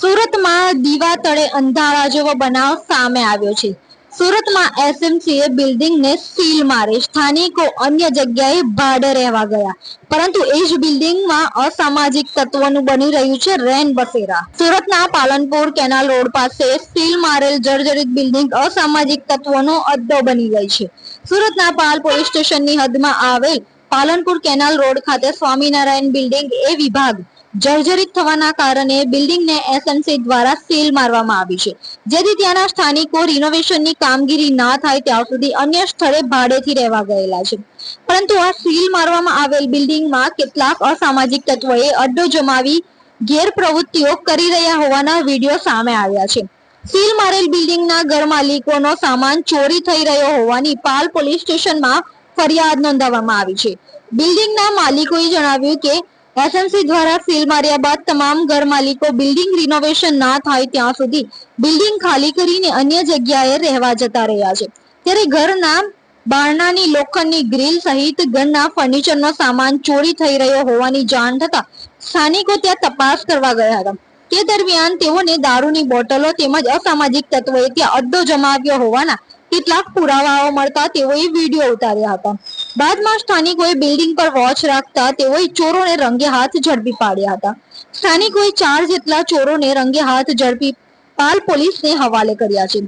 સુરતમાં દીવા તળે અંધારા જેવો બનાવ સામે આવ્યો છે. સુરતમાં એસએમસીએ બિલ્ડિંગને સીલ મારી, સ્થાનિકો અન્ય જગ્યાએ ભાડે રહેવા ગયા. પરંતુ એ જ બિલ્ડિંગમાં અસામાજિક તત્વોનું બની રહ્યું છે રેન બસેરા સુરતના પાલનપુર કેનાલ રોડ પાસે સીલ મારેલ જર્જરિત બિલ્ડિંગ અસામાજિક તત્વોનો અડ્ડો બની ગઈ છે. સુરતના પાલ પોલીસ સ્ટેશનની હદમાં આવેલ પાલનપુર કેનાલ રોડ ખાતે સ્વામિનારાયણ બિલ્ડિંગ એ વિભાગ જર્જરિત થવાના કારણે બિલ્ડિંગને એસએમસી દ્વારા સીલ મારવામાં આવી છે. જેથી ત્યાંના સ્થાનિકો રિનોવેશનની કામગીરી ના થાય ત્યાં સુધી અન્ય સ્થળે ભાડેથી રહેવા ગયેલા છે. પરંતુ આ સીલ મારવામાં આવેલ બિલ્ડિંગમાં કેટલાક અસામાજિક તત્વોએ અડ્ડો જમાવી ગેરપ્રવૃત્તિઓ કરી રહ્યા હોવાના વીડિયો સામે આવ્યા છે. સીલ મારેલ બિલ્ડિંગના ઘર માલિકોનો સામાન ચોરી થઈ રહ્યો હોવાની પાલ પોલીસ સ્ટેશનમાં ફરિયાદ નોંધાવવામાં આવી છે. બિલ્ડિંગના માલિકોએ જણાવ્યું કે, એસએમસી દ્વારા સીલ માર્યા બાદ તમામ ઘર માલિકો બિલ્ડિંગ રિનોવેશન ના થાય ત્યાં સુધી બિલ્ડિંગ ખાલી કરીને અન્ય જગ્યાએ રહેવા જતા રહ્યા છે. ત્યારે ઘરના બારણાની લોખંડની ગ્રીલ સહિત ઘરના ફર્નિચરનો સામાન ચોરી થઈ રહ્યો હોવાની જાણ થતા સ્થાનિકો ત્યાં તપાસ કરવા ગયા હતા. તે દરમિયાન તેઓને દારૂની બોટલો તેમજ અસામાજિક તત્વોએ ત્યાં અડ્ડો જમાવ્યો હોવાના કેટલાક પુરાવાઓ મળતા તેઓએ વીડિયો ઉતાર્યા હતા. બાદમાં સ્થાનિકોએ બિલ્ડિંગ પર વોચ રાખતા તેઓએ ચોરોને રંગે હાથ ઝડપી પાડ્યા હતા. સ્થાનિકોએ ચાર જેટલા ચોરોને રંગે હાથ ઝડપી પાલ પોલીસને હવાલે કર્યા છે.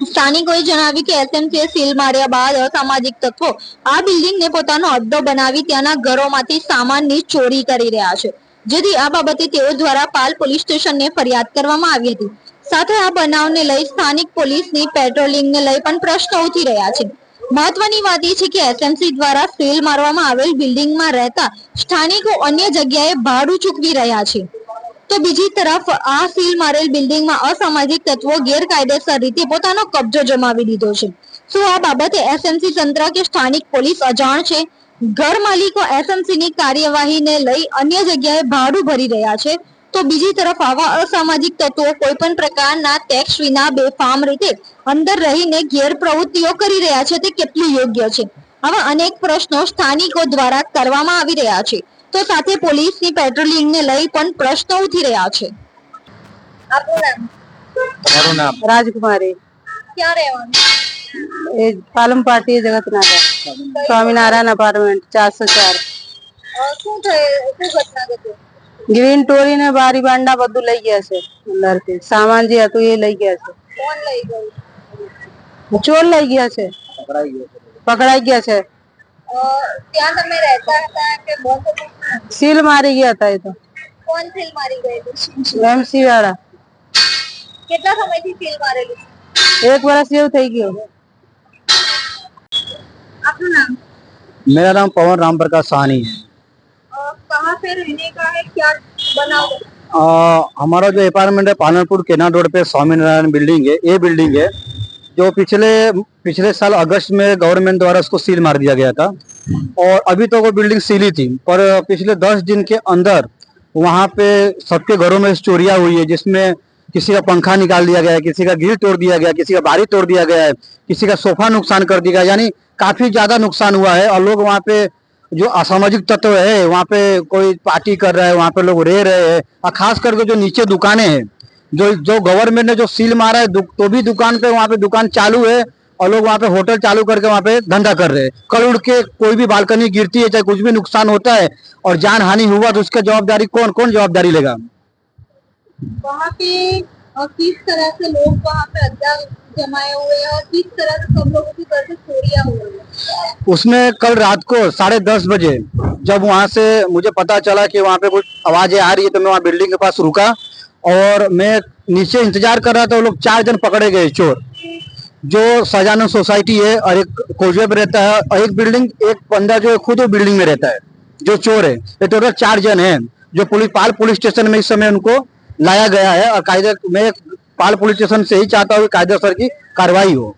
સ્થાનિકોએ જણાવ્યું કે એસએમસીએ સીલ માર્યા બાદ અસામાજિક તત્વો આ બિલ્ડિંગને પોતાનો અડ્ડો બનાવી ત્યાંના ઘરોમાંથી સામાનની ચોરી કરી રહ્યા છે. જેથી આ બાબતે તેઓ દ્વારા પાલ પોલીસ સ્ટેશનને ફરિયાદ કરવામાં આવી હતી. સાથે આ બનાવને લઈ સ્થાનિક પોલીસની પેટ્રોલિંગને લઈ પણ પ્રશ્નો ઉઠી રહ્યા છે. મહત્વની વાત એ છે કે એસએમસી દ્વારા સીલ મારવામાં આવેલ બિલ્ડિંગમાં રહેતા સ્થાનિકો અન્ય જગ્યાએ ભાડું ચૂકવી રહ્યા છે. તો બીજી તરફ, આ સીલ મારેલ બિલ્ડિંગમાં અસામાજિક તત્વો ગેરકાયદેસર રીતે પોતાનો કબજો જમાવી દીધો છે. શું આ બાબતે એસએમસી તંત્ર કે સ્થાનિક પોલીસ અજાણ છે? ઘર માલિકો એસએમસી ની કાર્યવાહીને લઈ અન્ય જગ્યાએ ભાડું ભરી રહ્યા છે. તો બીજી તરફ આવા અસામાજિક તત્વો કોઈ પણ પ્રકારના ટેક્સ વિના બેફામ રીતે અંદર રહીને ગેરપ્રવૃત્તિઓ કરી રહ્યા છે તે કેટલું યોગ્ય છે? આવા અનેક પ્રશ્નો સ્થાનિકો દ્વારા કરવામાં આવી રહ્યા છે. તો સાથે પોલીસની પેટ્રોલિંગને લઈ પણ પ્રશ્નો ઉઠી રહ્યા છે. આપનું નામ? મારું નામ. રાજકુમારી. ક્યાં રહેવાનું? એ પાલમ પાટી જગતનાગર. સ્વામિનારાયણ અપાર્ટમેન્ટ ચારસો ચાર. શું થયું? શું ઘટના ઘટી? ગ્રીન ટોરી ને બારી બાંડા બધું લઈ ગયા છે અંદરથી સામાન જે હતું એ લઈ ગયા છે કોણ લઈ ગયું ચોર લઈ ગયા છે પકડાઈ ગયા છે અ, ત્યાં તમે રહેતા હતા કે બંધ હતું? સીલ મારી ગયા હતા એ તો કોણ સીલ મારી ગયેલું એમસી વાળા કેટલા સમયથી સીલ મારેલું એક વર્ષ જેવું થઈ ગયું આપનું નામ मेरा नाम पवन राम प्रकाश साहनी है अ, कहाँ पे रहने का है क्या बनाओ आ, हमारा जो अपार्टमेंट है पालनपुर केना रोड पे स्वामीनारायण बिल्डिंग है ये बिल्डिंग है जो पिछले पिछले साल अगस्त में गवर्नमेंट द्वारा उसको सील मार दिया गया था और अभी तो वो बिल्डिंग सील ही थी पर पिछले दस दिन के अंदर वहाँ पे सबके घरों में चोरियाँ हुई है जिसमें किसी का पंखा निकाल दिया गया है किसी का ग्रिल तोड़ दिया गया किसी का बारी तोड़ दिया गया है किसी का सोफा नुकसान कर दिया गया। यानी काफ़ी ज़्यादा नुकसान हुआ है और लोग वहाँ पे जो असामाजिक तत्व है, वहाँ पे कोई पार्टी कर रहा है, वहाँ पे लोग रह रहे हैं, और खास करके जो नीचे दुकानें हैं, जो जो गवर्नमेंट ने जो सील मारा है तो भी दुकान पे वहाँ पे दुकान चालू है, और लोग वहाँ पे होटल चालू करके वहाँ पे धंधा कर रहे हैं। कल उड़ के कोई भी बालकनी गिरती है, चाहे कुछ भी नुकसान होता है, और जान हानि हुआ तो उसका जवाबदारी कौन कौन जवाबदारी लेगा? वहाँ पे किस तरह से लोग वहाँ पे उसमें कल रात को साढ़े दस बजे जब वहाँ से मुझे पता चला कि वहाँ पे कुछ आवाज़ें आ रही है तो मैं वहाँ बिल्डिंग के पास रुका और मैं नीचे इंतज़ार कर रहा था, वो लोग चार जन पकड़े गए चोर, जो सजानंद सोसाइटी है और एक कोजवे पे रहता है और एक बिल्डिंग, एक बंदा जो है खुद वो बिल्डिंग में रहता है, जो चोर है। ये टोटल चार जन है, जो पुलिस, पाल पुलिस स्टेशन में इस समय उनको लाया गया है, और कायदे मैं पाल पुलिस स्टेशन से ही चाहता हूँ कि कायदेसर की कार्रवाई हो